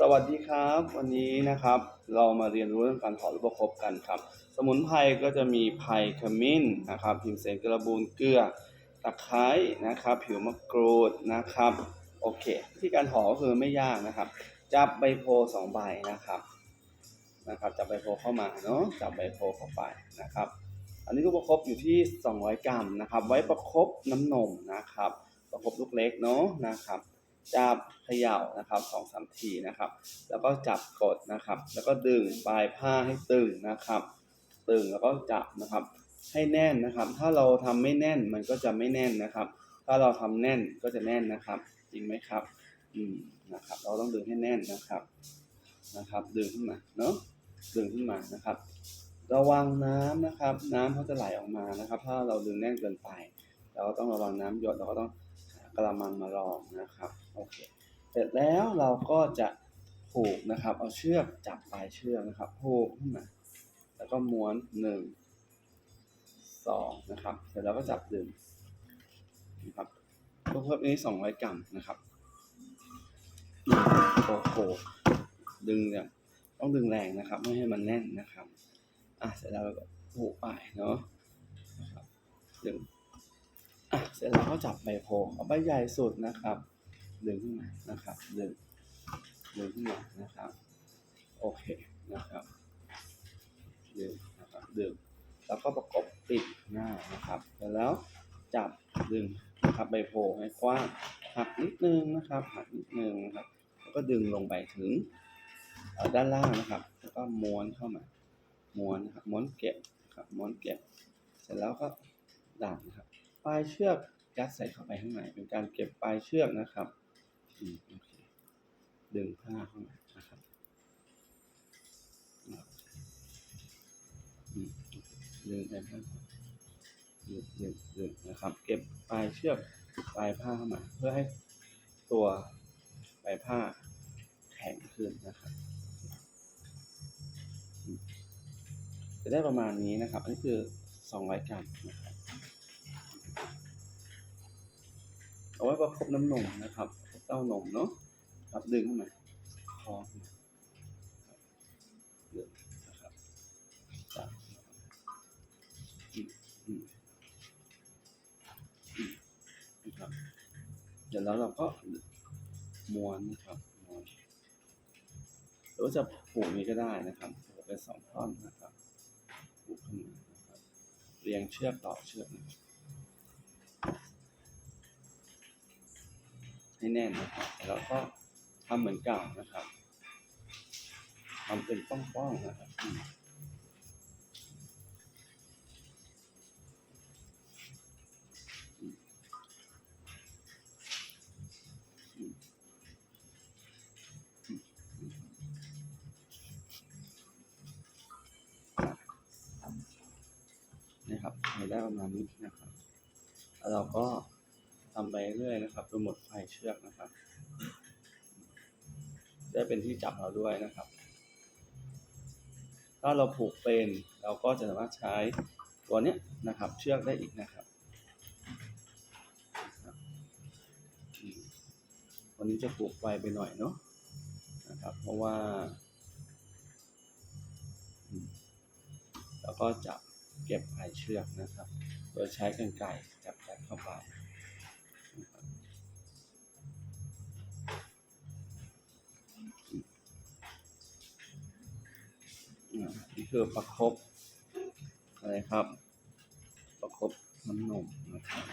สวัสดีครับ วันนี้นะครับ เรามาเรียนรู้เรื่องการถอดรูปประคบกันครับ สมุนไพรก็จะมีไผ่ขมิ้นนะครับพิมเสนกระบูนเกลือตะไคร้นะครับ ผิวมะกรูดนะครับโอเคที่การถอดก็คือไม่ยากนะครับ จับใบโพสองใบนะครับนะครับ จับใบโพเข้ามาเนาะจับใบโพเข้าไปนะครับ อันนี้ลูกประคบอยู่ที่ 200 กรัมนะครับ ไว้ประคบน้ำนมนะครับ ประคบลูกเล็กเนาะนะครับ จับเขย่านะครับสองสามทีนะครับ แล้วก็จับกดนะครับ แล้วก็ดึงปลายผ้าให้ตึงนะครับ ตึงแล้วก็จับนะครับ ให้แน่นนะครับ ถ้าเราทำไม่แน่นมันก็จะไม่แน่นนะครับ ถ้าเราทำแน่นก็จะแน่นนะครับ จริงไหมครับ อืมนะครับ เราต้องดึงให้แน่นนะครับนะครับ ดึงขึ้นมาเนาะดึงขึ้นมานะครับ ระวังน้ำนะครับ น้ำเขาจะไหลออกมานะครับ ถ้าเราดึงแน่นเกินไปเราก็ต้องระวังน้ำหยดเราก็ต้อง กระมังมารองนะครับโอเคเสร็จแล้วเราก็จะผูกนะครับ เอาเชือกจับปลายเชือกนะครับผูกขึ้นมาแล้วก็ม้วนหนึ่งสองนะครับเสร็จแล้วก็จับดึงนะครับตัวเพิ่มนี้สองร้อยกรัมนะครับโอ้โหดึงเนี่ยต้องดึงแรงนะครับ ไม่ให้มันแน่นนะครับอะเสร็จแล้วเราก็ผูกไปเนาะนะครับดึง อะเสร็จแล้วก็จับใบโพเอาใบใหญ่สุดนะครับดึงขึ้นมานะครับดึงดึงขึ้นมานะครับ โอเคนะครับดึงนะครับดึงแล้วก็ประกบปิดหน้านะครับเสร็จแล้วจับดึงนะครับใบโพให้กว้างหักนิดนึงนะครับหักนิดนึงนะครับแล้วก็ดึงลงไปถึงด้านล่างนะครับ แล้วก็ม้วนเข้ามาม้วนนะครับม้วนเก็บนะครับม้วนเก็บ เสร็จแล้วก็ดัน ปลายเชือกยัดใส่เข้าไปข้างในเป็นการเก็บปลายเชือกนะครับดึงผ้าเข้ามานะครับดึงไปผ้าดึงดึงดึงนะครับ เก็บปลายเชือกปลายผ้าเข้ามา เพื่อให้ตัวปลายผ้าแข็งขึ้นนะครับ จะได้ประมาณนี้นะครับอันนี้คือ 200 กรัมนะครับาไว้ประคบน้ำนมนะครับ เต้านมเนาะครับดึงขึ้นมาคอขึ้นมาครับดึงนะครับจับอืมอืมอืมนะครับเดี๋ยวแล้วเราก็ม้วนนะครับม้วนหรือว่าจะผูกนี้ก็ได้นะครับผูกเป็นสองท่อนนะครับผูกขึ้นมานะครับเรียงเชือกต่อเชือกนะครับ ให้แน่นนะครับแล้วก็ทำเหมือนเก่านะครับทำเป็นป้องๆนะครับนี่ครับให้ได้ประมาณนี้นะครับ แล้วเราก็ ทำไปเรื่อยนะครับจนหมดไฟเชือกนะครับ ได้เป็นที่จับเราด้วยนะครับ ถ้าเราผูกเป็นเราก็จะสามารถใช้ตัวเนี้ยนะครับ เชือกได้อีกนะครับอันนี้จะผูกไวไปหน่อยเนาะนะครับ เพราะว่า แล้วก็จับเก็บปลายเชือกนะครับ โดยใช้กรรไกรจับยัดเข้าไป คือประคบอะไรครับ ประคบน้ำนมนะครับ